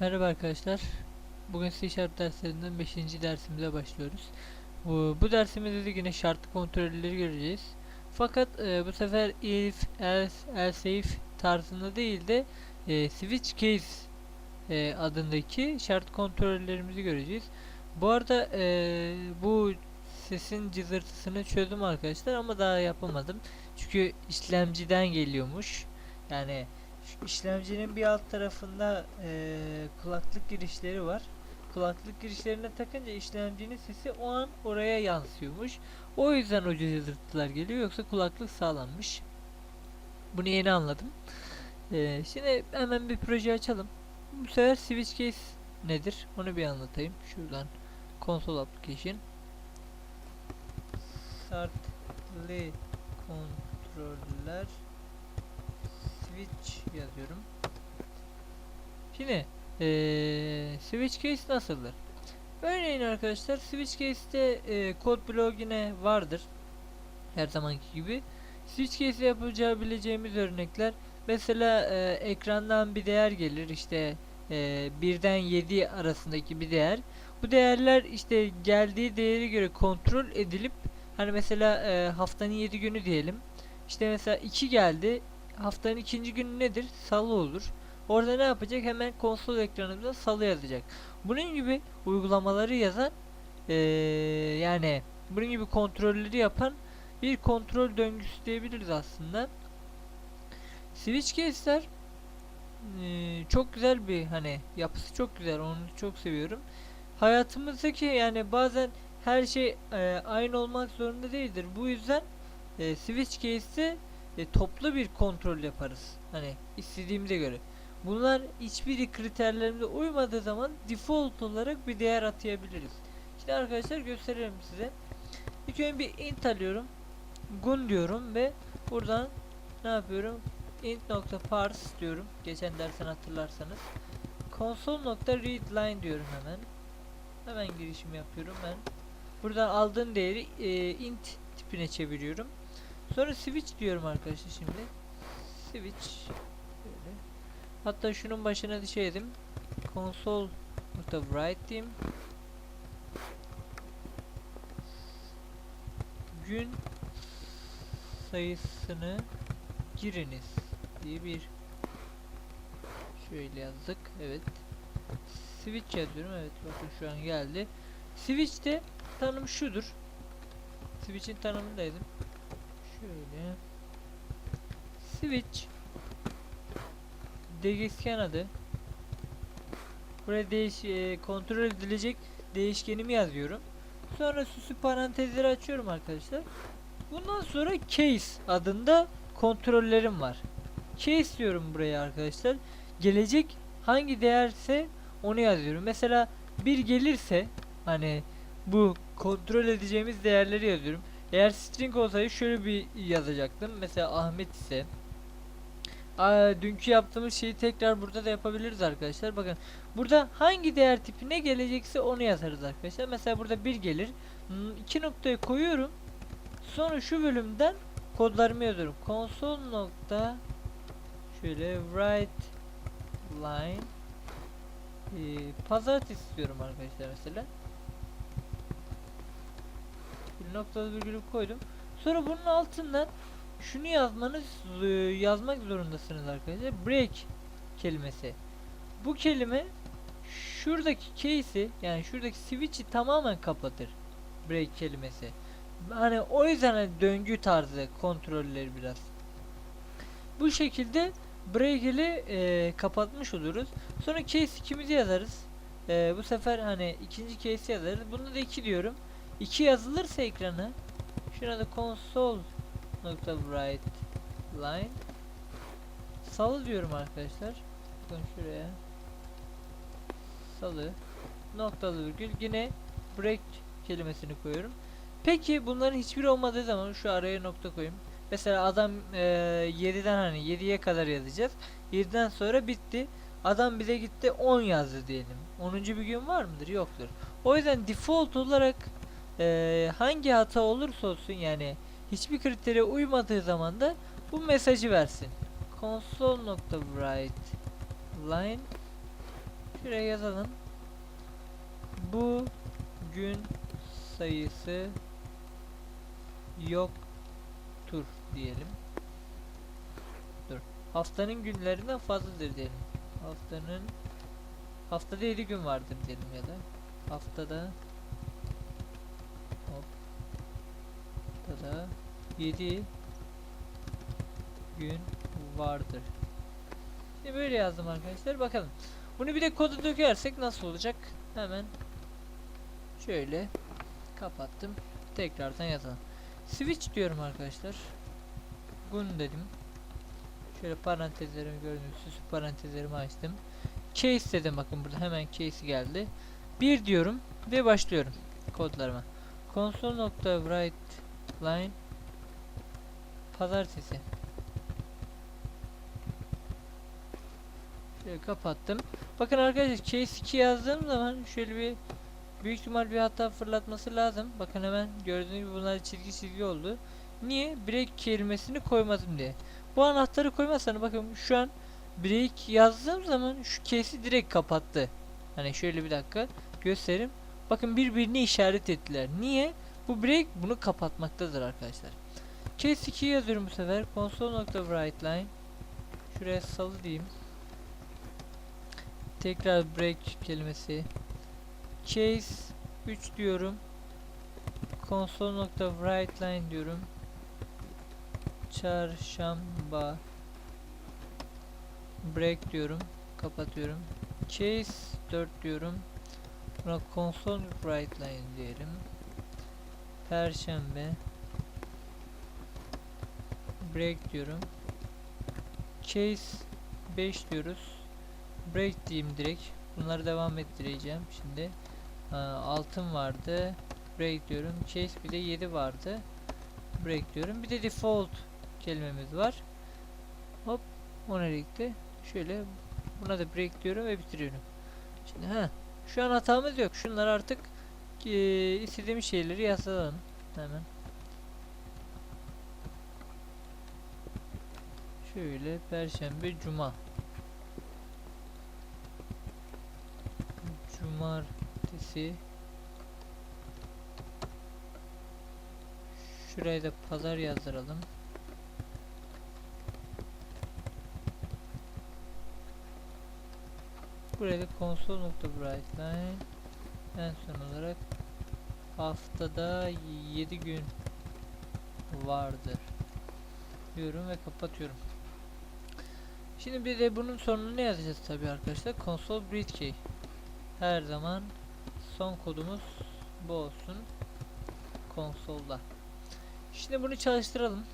Merhaba arkadaşlar. Bugün C Sharp derslerinden 5. dersimize başlıyoruz. Bu, dersimizde de yine şartlı kontrolleri göreceğiz. Fakat e, bu sefer if, else, else if tarzında değil de e, switch case e, adındaki şart kontrollerimizi göreceğiz. Bu arada bu sesin cızırtısını çözdüm arkadaşlar ama daha yapamadım. Çünkü işlemciden geliyormuş. Yani işlemcinin bir alt tarafında eee, kulaklık girişleri var. Kulaklık girişlerine takınca işlemcinin sesi o an oraya yansıyormuş. O yüzden o cızırtılar geliyor yoksa kulaklık sağlanmış. Bunu yeni anladım. Eee, şimdi hemen bir proje açalım. Bu sefer switch case nedir? Onu bir anlatayım. Şuradan console application şartlı kontroller switch yazıyorum. Şimdi eee, switch case nasıldır? Örneğin arkadaşlar switch case'te eee, kod bloğu yine vardır. Her zamanki gibi. Switch case yapabileceğimiz örnekler mesela eee, ekrandan bir değer gelir işte eee, birden 7 arasındaki bir değer. Bu değerler işte geldiği değeri göre kontrol edilip hani mesela eee, haftanın 7 günü diyelim. İşte mesela 2 geldi. Haftanın ikinci günü nedir? Salı olur. Orada ne yapacak? Hemen konsol ekranımızda salı yazacak. Bunun gibi uygulamaları yazan eee, yani bunun gibi kontrolleri yapan bir kontrol döngüsü diyebiliriz aslında. Switch case'ler eee, çok güzel bir hani yapısı çok güzel. Onu çok seviyorum. Hayatımızdaki yani bazen her şey eee, aynı olmak zorunda değildir. Bu yüzden eee, switch case'te e, toplu bir kontrol yaparız. Hani istediğimize göre. Bunlar hiçbiri kriterlerimize uymadığı zaman default olarak bir değer atayabiliriz. Şimdi arkadaşlar gösterelim size. İlk önce bir int alıyorum. Gun diyorum ve buradan ne yapıyorum? int.parse diyorum. Geçen dersen hatırlarsanız. console.readline diyorum hemen. Hemen girişim yapıyorum ben. Buradan aldığım değeri e, int tipine çeviriyorum. Sonra switch diyorum arkadaşlar şimdi. Switch böyle. Hatta şunun başına şey dedim. Console write diyeyim. Gün sayısını giriniz diye bir şöyle yazdık. Evet. Switch yazıyorum. Evet bakın şu an geldi. Switch'te tanım şudur. Switch'in tanımındaydım. Şöyle. Switch değişken adı. Buraya değiş e, kontrol edilecek değişkenimi yazıyorum. Sonra süslü parantezleri açıyorum arkadaşlar. Bundan sonra case adında kontrollerim var. Case diyorum buraya arkadaşlar. Gelecek hangi değerse onu yazıyorum. Mesela bir gelirse hani bu kontrol edeceğimiz değerleri yazıyorum. Eğer string olsaydı şöyle bir yazacaktım. Mesela Ahmet ise Aa, dünkü yaptığımız şeyi tekrar burada da yapabiliriz arkadaşlar. Bakın burada hangi değer tipine gelecekse onu yazarız arkadaşlar. Mesela burada bir gelir. Hmm, iki noktayı koyuyorum. Sonra şu bölümden kodlarımı yazıyorum. Console nokta şöyle write line ee, pazartesi istiyorum arkadaşlar mesela. Noktalı virgülü koydum. Sonra bunun altından şunu yazmanız e, yazmak zorundasınız arkadaşlar. Break kelimesi. Bu kelime şuradaki case'i yani şuradaki switch'i tamamen kapatır. Break kelimesi. Hani o yüzden hani döngü tarzı kontrolleri biraz. Bu şekilde break ile e, kapatmış oluruz. Sonra case ikimizi yazarız. E, bu sefer hani ikinci case yazarız. Bunu da 2 diyorum. 2 yazılırsa ekrana şuna da console nokta write line salı diyorum arkadaşlar. Bakın şuraya. Salı noktalı virgül yine break kelimesini koyuyorum. Peki bunların hiçbiri olmadığı zaman şu araya nokta koyayım. Mesela adam e, 7'den hani 7'ye kadar yazacağız. 7'den sonra bitti. Adam bize gitti 10 yazdı diyelim. 10. bir gün var mıdır? Yoktur. O yüzden default olarak e, hangi hata olursa olsun yani hiçbir kritere uymadığı zaman da bu mesajı versin. console.write line Şuraya yazalım. Bu gün sayısı yoktur diyelim. Dur. Haftanın günlerinden fazladır diyelim. Haftanın haftada 7 gün vardır diyelim ya da haftada hop haftada 7 gün vardır. Şimdi böyle yazdım arkadaşlar. Bakalım. Bunu bir de kodu dökersek nasıl olacak? Hemen şöyle kapattım. Tekrardan yazalım. Switch diyorum arkadaşlar. Gun dedim. Şöyle parantezlerimi gördüğünüz süslü parantezlerimi açtım. Case dedim bakın burada hemen case geldi. Bir diyorum ve başlıyorum kodlarıma. Console.write line pazartesi. Şöyle kapattım. Bakın arkadaşlar case 2 yazdığım zaman şöyle bir büyük ihtimal bir hata fırlatması lazım. Bakın hemen gördüğünüz gibi bunlar çizgi çizgi oldu. Niye? Break kelimesini koymadım diye. Bu anahtarı koymazsanız bakın şu an break yazdığım zaman şu case'i direkt kapattı. Hani şöyle bir dakika göstereyim. Bakın birbirini işaret ettiler. Niye? Bu break bunu kapatmaktadır arkadaşlar. Case 2 yazıyorum bu sefer. Console.writeLine Şuraya salı diyeyim. Tekrar break kelimesi. Case 3 diyorum. Console.writeLine diyorum. Çarşamba break diyorum. Kapatıyorum. Case 4 diyorum. Buna console writeline diyelim. Perşembe break diyorum. Case 5 diyoruz. Break diyeyim direkt. Bunları devam ettireceğim şimdi. Aa, altın vardı. Break diyorum. Chase bir de 7 vardı. Break diyorum. Bir de default kelimemiz var. Hop. O nereye gitti? Şöyle buna da break diyorum ve bitiriyorum. Şimdi ha şu an hatamız yok. Şunlar artık e, istediğimiz şeyleri yazalım. Hemen. Şöyle perşembe cuma. Cumartesi. Şuraya da pazar yazdıralım. Buraya da console.writeline en son olarak haftada 7 gün vardır diyorum ve kapatıyorum. Şimdi bir de bunun sonunu ne yazacağız tabi arkadaşlar? Console breed key. Her zaman son kodumuz bu olsun. Konsolda. Şimdi bunu çalıştıralım.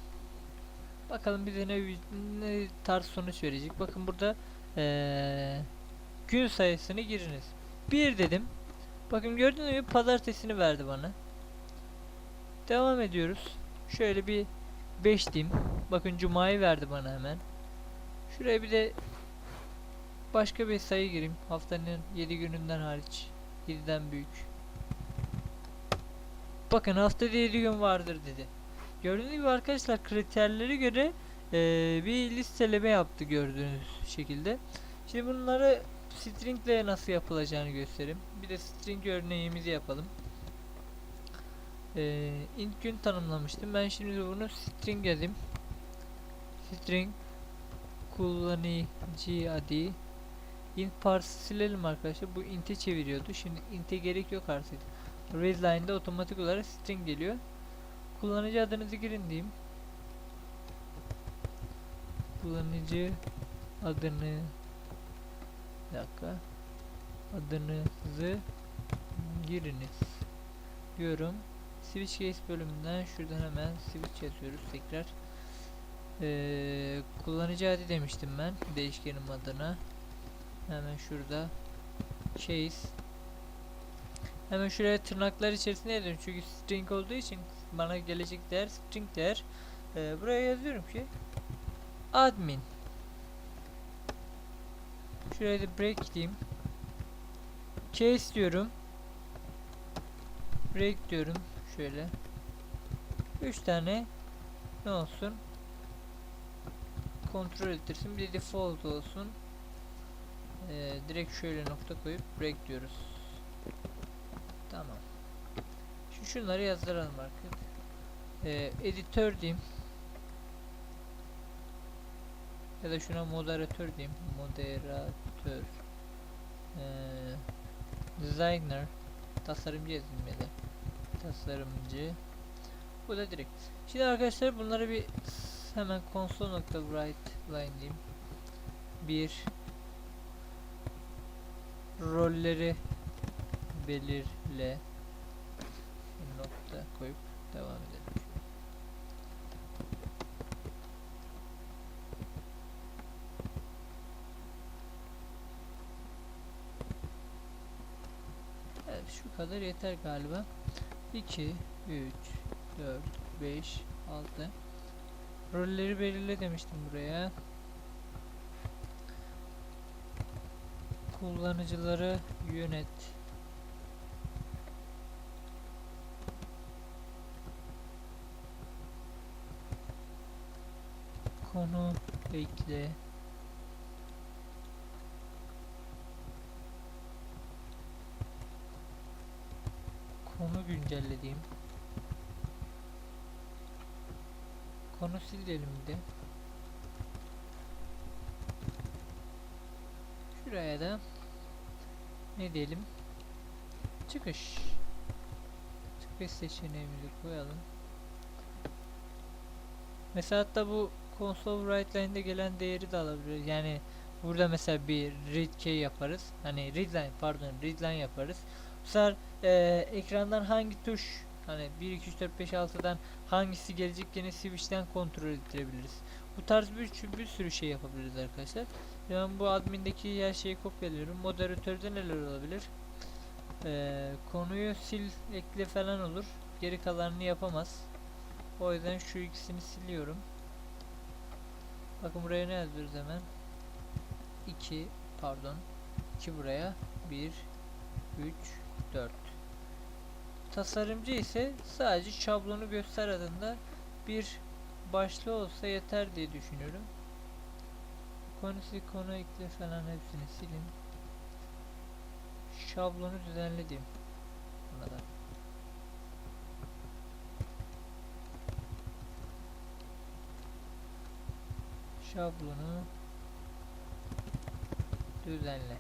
Bakalım bize ne, ne tarz sonuç verecek. Bakın burada ee, gün sayısını giriniz. 1 dedim. Bakın gördüğünüz gibi pazartesini verdi bana. Devam ediyoruz. Şöyle bir 5 diyeyim. Bakın cumayı verdi bana hemen. Şuraya bir de başka bir sayı gireyim. Haftanın 7 gününden hariç. 7'den büyük. Bakın haftada 7 gün vardır dedi. Gördüğünüz gibi arkadaşlar kriterlere göre ee, bir listeleme yaptı gördüğünüz şekilde. Şimdi bunları string ile nasıl yapılacağını göstereyim. Bir de string örneğimizi yapalım. Ee, int gün tanımlamıştım. Ben şimdi bunu string yazayım. String kullanıcı adı int parsı silelim arkadaşlar. Bu int'e çeviriyordu. Şimdi int'e gerek yok artık. Raiseline'de otomatik olarak string geliyor. Kullanıcı adınızı girin diyeyim. Kullanıcı adını bir dakika adınızı giriniz diyorum. Switch case bölümünden şuradan hemen switch yazıyoruz tekrar. Ee, kullanıcı adı demiştim ben değişkenim adına. Hemen şurada case Hemen şuraya tırnaklar içerisinde yazıyorum çünkü string olduğu için bana gelecek değer string değer. Ee, buraya yazıyorum ki admin Şuraya da break diyeyim. Case diyorum. Break diyorum. Şöyle. 3 tane ne olsun? Kontrol ettirsin. Bir de default olsun. Ee, direkt şöyle nokta koyup break diyoruz. Tamam. Şu şunları yazdıralım arkadaşlar. Ee, editör diyeyim. Ya da şuna moderatör diyeyim. Moderatör. Ee, designer. Tasarımcı yazayım ya da. Tasarımcı. Bu da direkt. Şimdi arkadaşlar bunları bir hemen console.write line diyeyim. Bir rolleri belirle nokta koyup devam edelim. Evet şu kadar yeter galiba. 2 3 4 5 6 Rolleri belirle demiştim buraya. Kullanıcıları yönet. Konu ekle. Konu güncellediğim. Konu sil diyelim bir de. Şuraya da ne diyelim? Çıkış. Çıkış seçeneğimizi koyalım. Mesela hatta bu console write line'de gelen değeri de alabiliriz. Yani burada mesela bir read key yaparız. Hani read line pardon read line yaparız. Bu sefer eee, ekrandan hangi tuş hani 1 2 3 4 5 6'dan hangisi gelecek yine switch'ten kontrol ettirebiliriz. Bu tarz bir, bir sürü şey yapabiliriz arkadaşlar. Ben bu admindeki her şeyi kopyalıyorum. Moderatörde neler olabilir? Ee, konuyu sil, ekle falan olur. Geri kalanını yapamaz. O yüzden şu ikisini siliyorum. Bakın buraya ne yazıyoruz hemen? 2 pardon. 2 buraya. 1 3 4 Tasarımcı ise sadece şablonu göster adında bir başlığı olsa yeter diye düşünüyorum. Konusu konu ekle falan hepsini silin. Şablonu düzenledim. Buna. Şablonu düzenle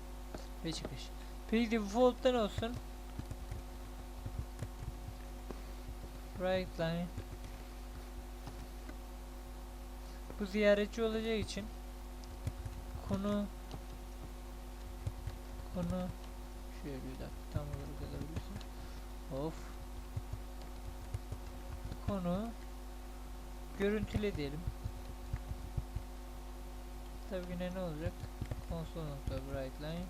ve çıkış. Peki default'tan olsun. Right line. Bu ziyaretçi olacağı için konu konu şöyle bir dakika tam olarak yazabilirsin. Of. Konu görüntüle diyelim. Tabii yine ne olacak? Console nokta bright line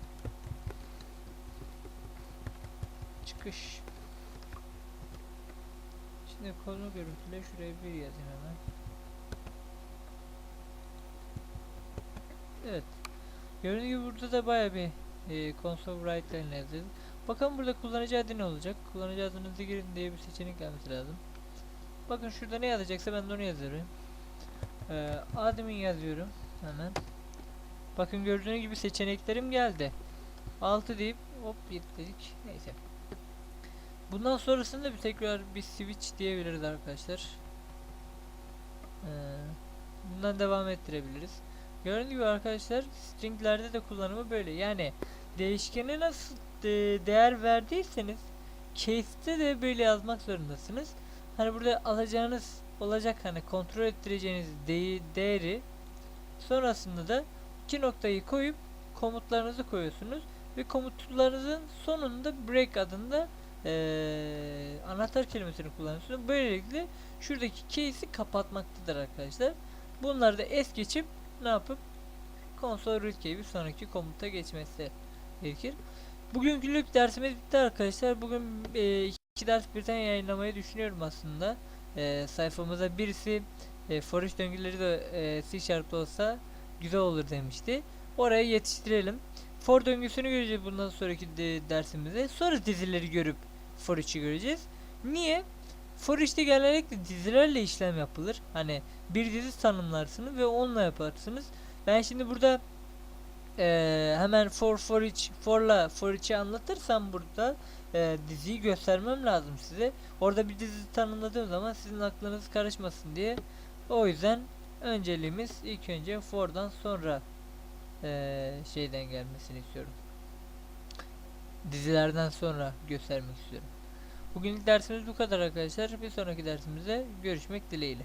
çıkış. Şimdi konu görüntüle şuraya bir yazayım hemen. Evet. Gördüğünüz gibi burada da baya bir e, console write line yazıyor. Bakalım burada kullanıcı adı ne olacak? Kullanıcı adınızı girin diye bir seçenek gelmesi lazım. Bakın şurada ne yazacaksa ben de onu yazıyorum. Ee, admin yazıyorum hemen. Bakın gördüğünüz gibi seçeneklerim geldi. 6 deyip hop 7 dedik. Neyse. Bundan sonrasında bir tekrar bir switch diyebiliriz arkadaşlar. Ee, bundan devam ettirebiliriz. Gördüğünüz gibi arkadaşlar stringlerde de kullanımı böyle. Yani değişkene nasıl de- değer verdiyseniz case'te de böyle yazmak zorundasınız. Hani burada alacağınız olacak hani kontrol ettireceğiniz deği- değeri sonrasında da iki noktayı koyup komutlarınızı koyuyorsunuz ve komutlarınızın sonunda break adında eee, anahtar kelimesini kullanıyorsunuz. Böylelikle şuradaki case'i kapatmaktadır arkadaşlar. Bunları da es geçip ne yapıp root key'i bir sonraki komuta geçmesi gerekir. Bugünkülük dersimiz bitti arkadaşlar. Bugün e, iki ders birden yayınlamayı düşünüyorum aslında. E, sayfamıza birisi e, for each döngüleri de e, C Sharp'ta olsa güzel olur demişti. Oraya yetiştirelim. For döngüsünü göreceğiz bundan sonraki de, dersimizde. Sonra dizileri görüp for each'i göreceğiz. Niye? For each'te genellikle dizilerle işlem yapılır. Hani bir dizi tanımlarsınız ve onunla yaparsınız. Ben şimdi burada e, hemen for for each for'la for each'i anlatırsam burada e, diziyi göstermem lazım size. Orada bir dizi tanımladığım zaman sizin aklınız karışmasın diye. O yüzden önceliğimiz ilk önce for'dan sonra e, şeyden gelmesini istiyorum. Dizilerden sonra göstermek istiyorum. Bugünlük dersimiz bu kadar arkadaşlar. Bir sonraki dersimizde görüşmek dileğiyle.